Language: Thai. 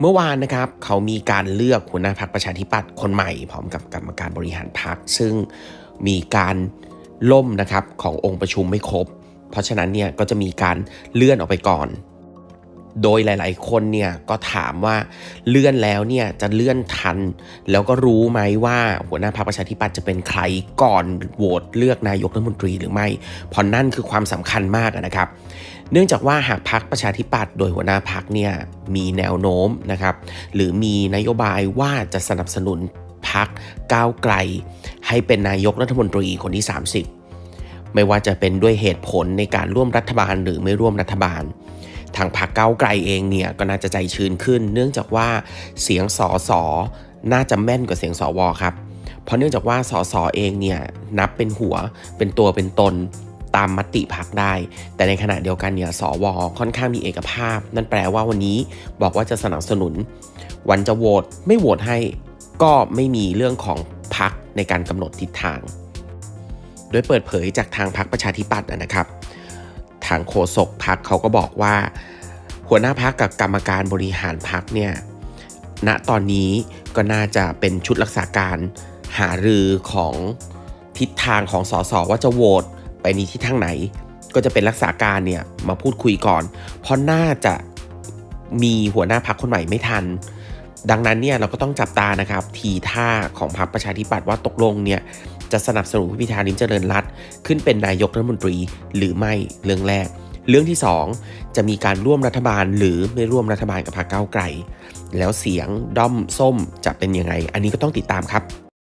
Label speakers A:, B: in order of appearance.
A: เมื่อวานนะครับเขามีการเลือกหัวหน้าพักประชาธิปัตย์คนใหม่ พร้อมกับกรรมการบริหารพักซึ่งมีการล่มนะครับขององค์ประชุมไม่ครบ เพราะฉะนั้นเนี่ยก็จะมีการเลื่อนออกไปก่อน โดยหลาย ๆ คนเนี่ยก็ถามว่าเลื่อนแล้วเนี่ยจะเลื่อนทัน แล้วก็รู้ไหมว่าหัวหน้าพรรคประชาธิปัตย์จะเป็นใครก่อนโหวตเลือกนายกรัฐมนตรีหรือไม่เพราะนั่นคือความสำคัญมากนะครับ เนื่องจากว่าหากพรรคประชาธิปัตย์โดยหัวหน้าพรรคเนี่ยมีแนวโน้มนะครับหรือมีนโยบายว่าจะสนับสนุนพรรคก้าวไกล ให้เป็นนายกรัฐมนตรีคนที่ 30 ไม่ว่าจะเป็นด้วยเหตุผลในการร่วมรัฐบาลหรือไม่ร่วมรัฐบาล ทางพรรคก้าวไกลเองเนี่ยก็น่าจะใจชื้นขึ้น เนื่องจากว่าเสียงสอสอน่าจะแม่นกว่าเสียงสวครับ เพราะเนื่องจากว่าสอสอเองเนี่ยนับเป็นหัวเป็นตัวเป็นตนตามมติพักได้ แต่ในขณะเดียวกันเนี่ยสวค่อนข้างมีเอกภาพ นั่นแปลว่าวันนี้บอกว่าจะสนับสนุน วันจะโหวตไม่โหวตให้ก็ไม่มีเรื่องของพักในการกำหนดทิศทาง โดยเปิดเผยจากทางพักประชาธิปัตย์นะครับ ทางโฆษกพักเขาก็บอกว่า หัวหน้าพักกับกรรมการบริหารพักเนี่ยณตอนนี้ก็น่าจะเป็นชุดรักษาการหารือของทิศทางของสสว่าจะโหวตไปในทิศทางไหน ก็จะเป็นรักษาการเนี่ยมาพูดคุยก่อน เพราะน่าจะมีหัวหน้าพักคนใหม่ไม่ทัน ดังนั้นเนี่ยเราก็ต้องจับตานะครับทีท่าของพรรคประชาธิปัตย์ว่าตกลงเนี่ยจะสนับสนุนพิธาลิมเจริญรัตขึ้นเป็นนายกรัฐมนตรีหรือไม่เรื่องแรก เรื่องที่ 2 จะมีการร่วมรัฐบาลหรือไม่ร่วมรัฐบาลกับพรรคก้าวไกล แล้วเสียงด้อมส้มจะเป็นยังไง อันนี้ก็ต้องติดตามครับ